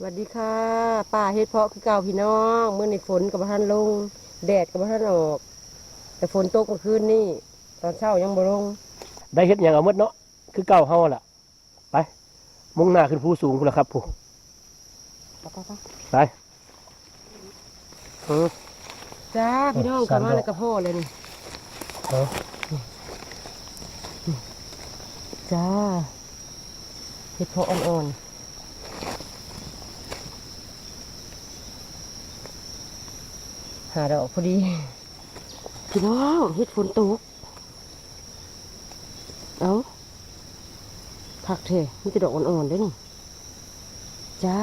สวัสดีค่ะป้าเฮ็ดเพาะคือเก่าพี่น้องเมื่อในฝนกับท่านลง แดดกับท่านออก แต่ฝนตกเมื่อคืนนี่ตอนเช้ายังบ่ลง ได้เฮ็ดหยังเอาหมดเนาะคือเก่าเฮาล่ะ ไป มุ่งหน้าขึ้นภูสูงพุ่นละครับผู้ไปไปไปไปเออจ้าพี่น้องสากลัมบมาดอกแล้วกับพ่อเลยนี่เอาจ้าเฮ็ดเพาะอ่อนๆ หาดอกพอดีพี่น้องเฮ็ดฝนตก เอาผักเถอะมีแต่ดอกอ่อนๆเด้อนี่ จ้า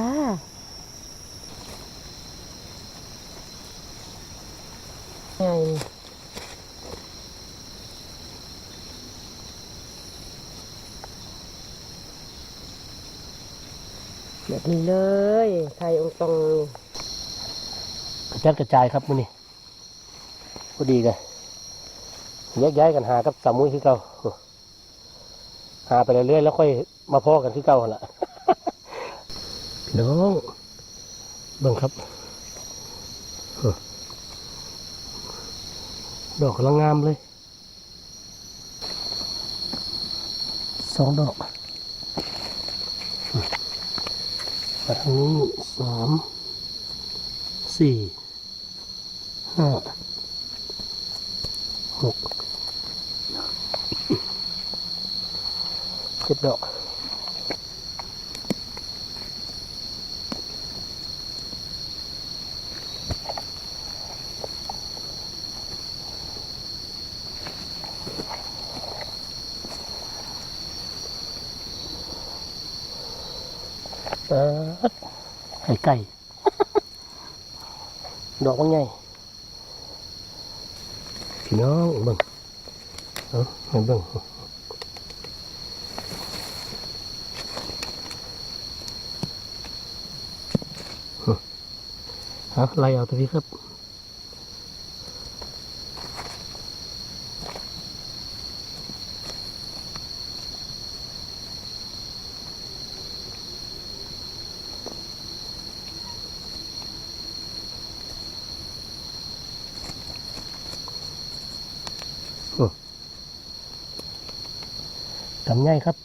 ไงแบบนี้เลยไทยองตรงกระ จัดกระจายครับมื้อนี้พอดีเลยแยกย้ายกันหากับสามมุ้ยคือเก่าหาไปเรื่อยๆแล้วค่อยมาพอกันคือเก่าหั่นล่ะพี่น้องเบิ่งครับเออดอกกำลังงามเลยสองดอกมาทางนี้สามสี่ ห้าหกเจ็ดดอกเปิดไข่ไก่ ดอกมันใหญ่ พี่น้องเบิ่งเอาให้เบิ่งฮะไล่เอาตัวนี้ครับ กำไงครับ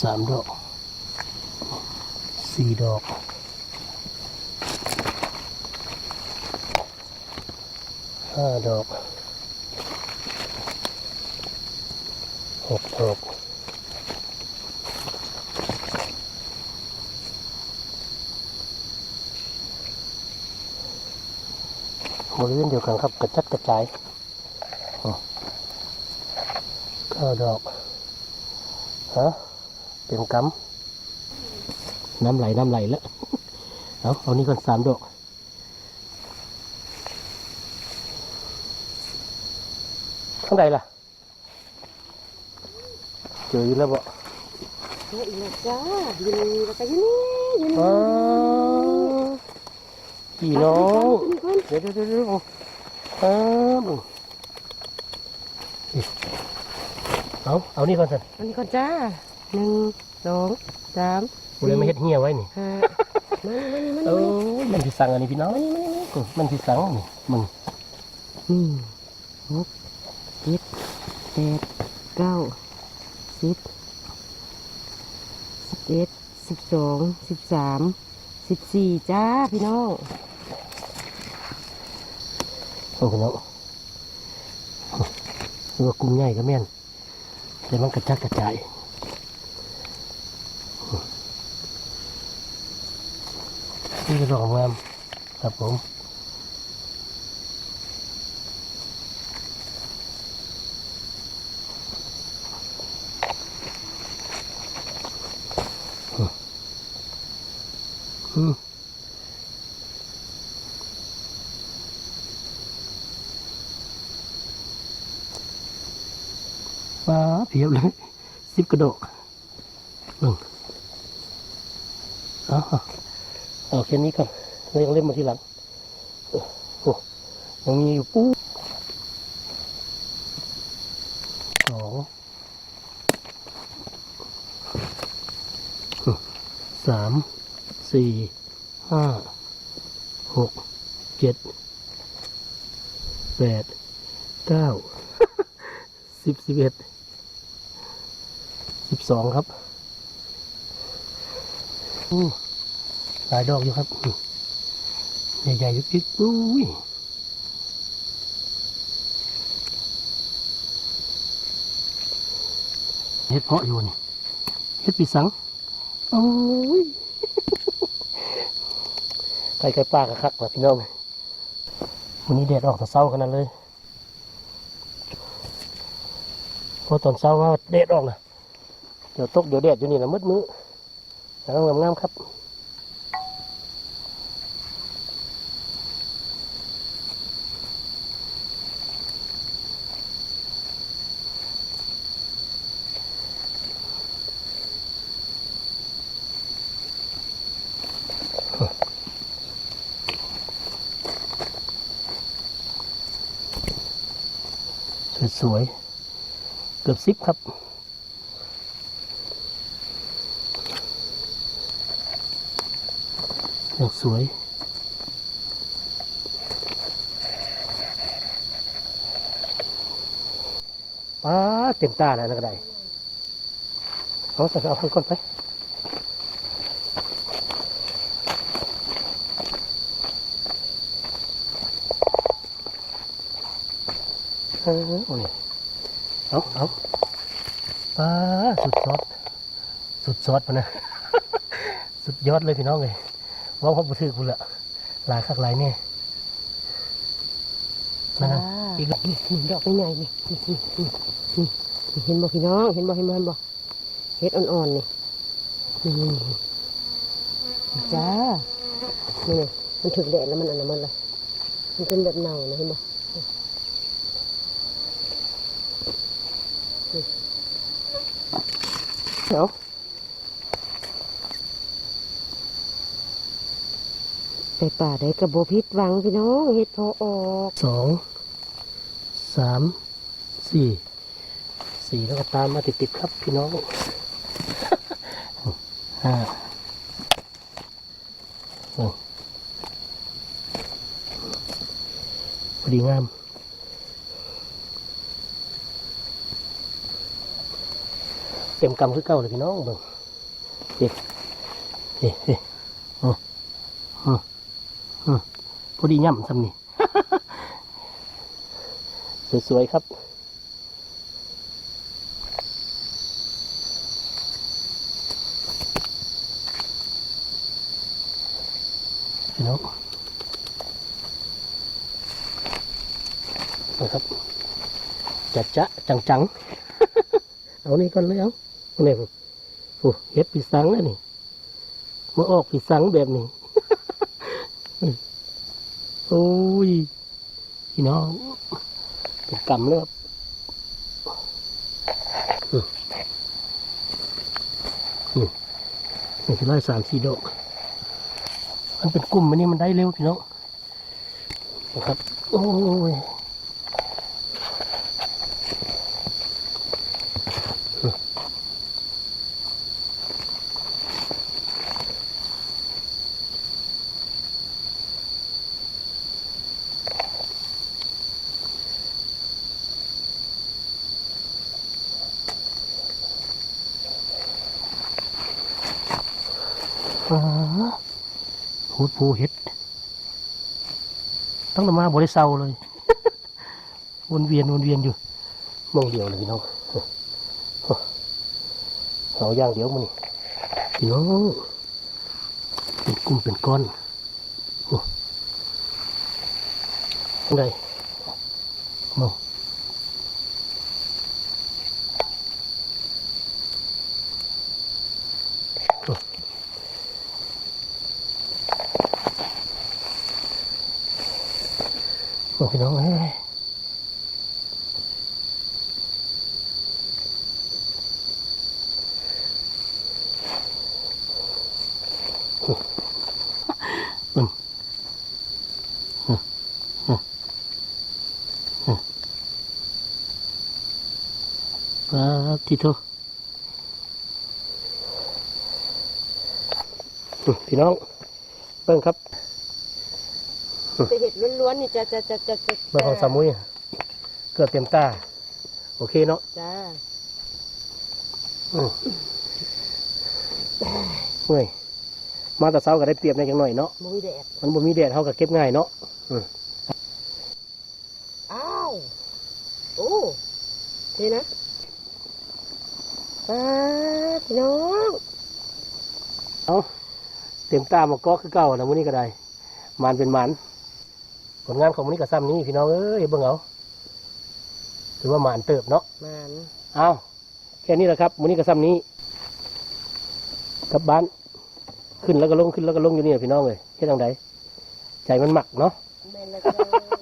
สามดอกสี่ดอกห้าดอกหกดอก บริเวณเดียวกันครับ กระจัดกระจายอ๋อเก้าดอกฮะเต็มกำน้ำไหลน้ำไหลแล้วเอาเอานี่ก่อนสามดอกข้างใดล่ะ เจออีกแล้วบ่เฮ้ยนะจ้ายืนแล้วก็ยืนนี่ยืนอ้านี่วพี่น้องยืน ก่อนเดี๋ยวเดี๋ยวเดี๋ยวเดี๋ยวอ้าวเอาเอานี่ก่อนสิอันนี้ก่อนจ้าหนึ่งสองสามกูเลยมาเฮ็ดเหี่ยไว้นี่ห้ามานี่มานี่มาโอ้นี่ยมันที่สั่งอันนี้พี่น้องนี่มันที่สั่งนี่มึงอืมหกเจ็ดแปดเก้าสิบสิบเอ็ดสิบสองสิบสาม สิบสี่จ้าพี่น้องโอ้พี่น้องเรือกุ้งใหญ่ก็แม่นแต่มันกระจักกระจายนี่ก็ดองงามครับผม เพียบเลยสิบกระโดกเอาเอาแค่นี้ก่อนเรายังเล่นมาทีหลังโอ้ยังมีอยู่ปูสองสามสี่ห้าหกเจ็ดแปดเก้าสิบสิบเอ็ด สิบสองครับหลายดอกอยู่ครับ ใหญ่ๆยุกๆอุ้ยเฮ็ดเพาะอยู่นี่เฮ็ดปีสังโอ้ยไก่ไก่ปลากระคักว่ะพี่น้องวันนี้แดดออกแต่เช้าขนาดเลยเพราะตอนเช้าว่าแดดออกนะ เดี๋ยวตกเดี๋ยวแดดอยู่นี่นะมืดมือแล้วงามๆครับสวยๆเกือบซิปครับ อย่างสวย ป้าเต็มตาแล้วนะกระไดเอาแต่เอาข้างก้นไปเออโอ้ยเอาเอาป้าสุดซอสสุดซอสปะนะ สุดยอดเลยพี่น้องเลย ว่าพ่อบุตรคุณละหลายคักหลายเนี่ยนั่นนะอีกแล้วนี่นี่ดอกใหญ่ๆนี่นี่นี่นี่นี่นี่เห็นบ่พี่น้องเห็นบ่เห็นบ่เห็นบ่เฮ็ดอ่อนๆนี่นี่นี่นี่นี่จ้านี่นี่มันถึกแดดแล้วมันอันนั้นมันละมันเป็นแบบเน่านะเห็นบ่นี่เดี๋ยว ไปป่าได้กระโบพิษหวังพี่น้องเฮ็ดพอออกสองสามสี่สี่แล้วก็ตามมาติดๆครับพี่น้องห้าหกพอดีงามเต็มกำคือเก่าเลยพี่น้องเบิ่งเฮ้เฮ้เฮ้อืมอืมอืม พอดีย่ำซ้ำนี่ สวย ๆ ครับพี่น้องนะครับจัดจะจังจังๆเอานี่ก่อนเลยเอาเอาเนี่ยโอ้เฮ็ดปีสังแล้วนี่มาออกปีสังแบบนี้ โอ้ยพี่น้องเป็นกำเลยครับนี่นี่คือไล่สามสี่ดอกมันเป็นกลุ่มมันนี่มันได้เร็วพี่น้องนะครับ โอ้ย ดพูเห็ดตั้งแต่มาบริเซาเลย วนเวียนวนเวียนอยู่มองเดียวเลยพี่น้องเอาอย่างเดียวมันนี่พี่น้องเป็นกลุ่มเป็นก้อนโอ้ได้มอง โอ้มองพี่น้องเอ้ยครับทีโทพี่น้องเบิ่งครับ จะเห็ดล้วนๆนี่จะจะจะจะจะเบิ่งของสามุยเกือบเต็มตา โอเคเนาะจ้าอืมเมื่อยมาแต่เช้าก็ได้เปรียบในจังหน่อยเนาะมุ้ยแดดมันบ่มีแดดเท่ากับเก็บง่ายเนาะอ้าวโอ้นี่นะป้าดพี่น้องเอาเต็มตามาก็คือเก่านะมื้อนี้ก็ได้มันเป็นมัน ผลงานของมื้อนี้ก็ซ้ำนี้พี่น้องเอ้ยเบิ่งเอาถือว่าหมานเติบเนาะมันเอาแค่นี้แหละครับมื้อนี้ก็ซ้ำนี้กลับบ้านขึ้นแล้วก็ลงขึ้นแล้วก็ลงอยู่นี่แหละพี่น้องเลยเฮ็ดจังไดใจมันหมักเนาะแม่นแล้วจ้า